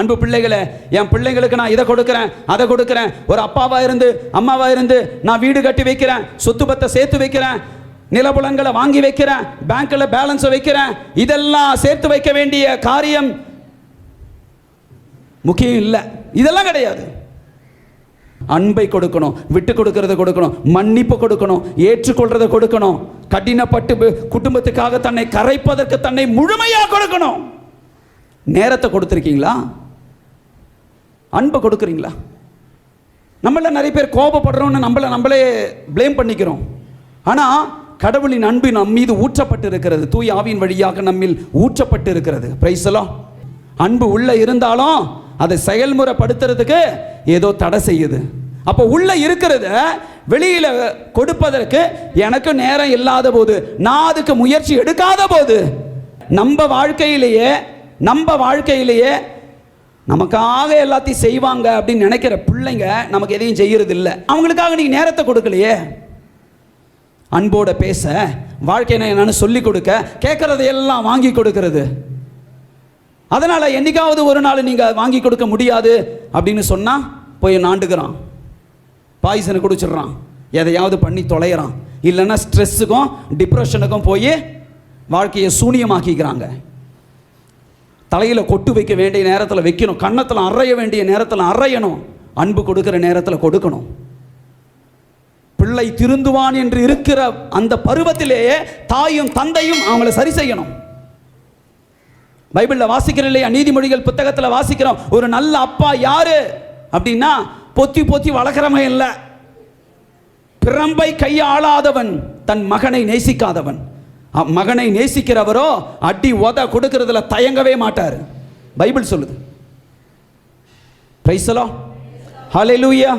அன்பு பிள்ளைகளை என் பிள்ளைங்களுக்கு நான் இதை கொடுக்குறேன் அதை கொடுக்குறேன். ஒரு அப்பாவாக இருந்து அம்மாவாக இருந்து நான் வீடு கட்டி வைக்கிறேன் சொத்து பத்தை சேர்த்து வைக்கிறேன் நிலபுலங்களை வாங்கி வைக்கிறேன் பேங்க்கில் பேலன்ஸை வைக்கிறேன். இதெல்லாம் சேர்த்து வைக்க வேண்டிய காரியம் முக்கியம் இல்லை. இதெல்லாம் கிடையாது. அன்பை கொடுக்கணும் விட்டு கொடுக்கறத கொடுக்கணும் மன்னிப்பு கொடுக்கணும் ஏற்றுக்கொள்றத கொடுக்கணும் கடினப்பட்டு குடும்பத்துக்காக தன்னை கரைப்பதற்கு தன்னை முழுமையாக கொடுக்கணும். நேரத்தை கொடுத்துருக்கீங்களா? அன்பை கொடுக்குறீங்களா? நம்மள நிறைய பேர் கோபப்படுறோம்னு நம்மளை நம்மளே ப்ளேம் பண்ணிக்கிறோம். ஆனால் கடவுளின் அன்பு நம் மீது ஊற்றப்பட்டு இருக்கிறது தூய் ஆவியின் வழியாக நம்மில் ஊற்றப்பட்டு இருக்கிறது பிரைசலோ அன்பு உள்ளே இருந்தாலும் அதை செயல்முறைப்படுத்துறதுக்கு ஏதோ தடை செய்யுது. அப்போ உள்ளே இருக்கிறத வெளியில் கொடுப்பதற்கு எனக்கு நேரம் இல்லாத போது நான் அதுக்கு முயற்சி எடுக்காத போது நம்ம வாழ்க்கையிலேயே நம்ம வாழ்க்கையிலேயே நமக்காக எல்லாத்தையும் செய்வாங்க அப்படின்னு நினைக்கிற பிள்ளைங்க நமக்கு எதையும் செய்யறது இல்லை அவங்களுக்காக நீங்கள் நேரத்தை கொடுக்கலையே. அன்போட பேச வாழ்க்கையை என்னன்னு சொல்லி கொடுக்க கேட்கறதை எல்லாம் வாங்கி கொடுக்கறது. அதனால என்னைக்காவது ஒரு நாள் நீங்க வாங்கி கொடுக்க முடியாது அப்படின்னு சொன்னா போய் நாண்டுக்கிறான் பாய்சனை குடிச்சிடுறான். எதையாவது பண்ணி தொலைகிறான். இல்லைன்னா ஸ்ட்ரெஸ்ஸுக்கும் டிப்ரெஷனுக்கும் போய் வாழ்க்கையை சூனியமாக்கிக்கிறாங்க. தலையில் கொட்டு வைக்க வேண்டிய நேரத்தில் வைக்கணும். கன்னத்தில் அறைய வேண்டிய நேரத்தில் அறையணும். அன்பு கொடுக்கிற நேரத்தில் கொடுக்கணும். பிள்ளை திருந்துவான் என்று இருக்கிற அந்த பருவத்திலேயே தாயும் தந்தையும் அவங்கள சரி செய்யணும். பைபிளில் வாசிக்கிறோம் இல்லையா? நீதிமொழிகள் புத்தகத்தில் வாசிக்கிறோம். ஒரு நல்ல அப்பா யாரு? அப்படின்னா பொத்தி பொத்தி வளர்க்குறவன் இல்லை. பிரம்பை கையாளாதவன் தன் மகனை நேசிக்காதவன். மகனை நேசிக்கிறவரோ அடி உத கொடுக்கறதுல தயங்கவே மாட்டார். பைபிள் சொல்லுது. பிரைசலோ ஹலெலூயா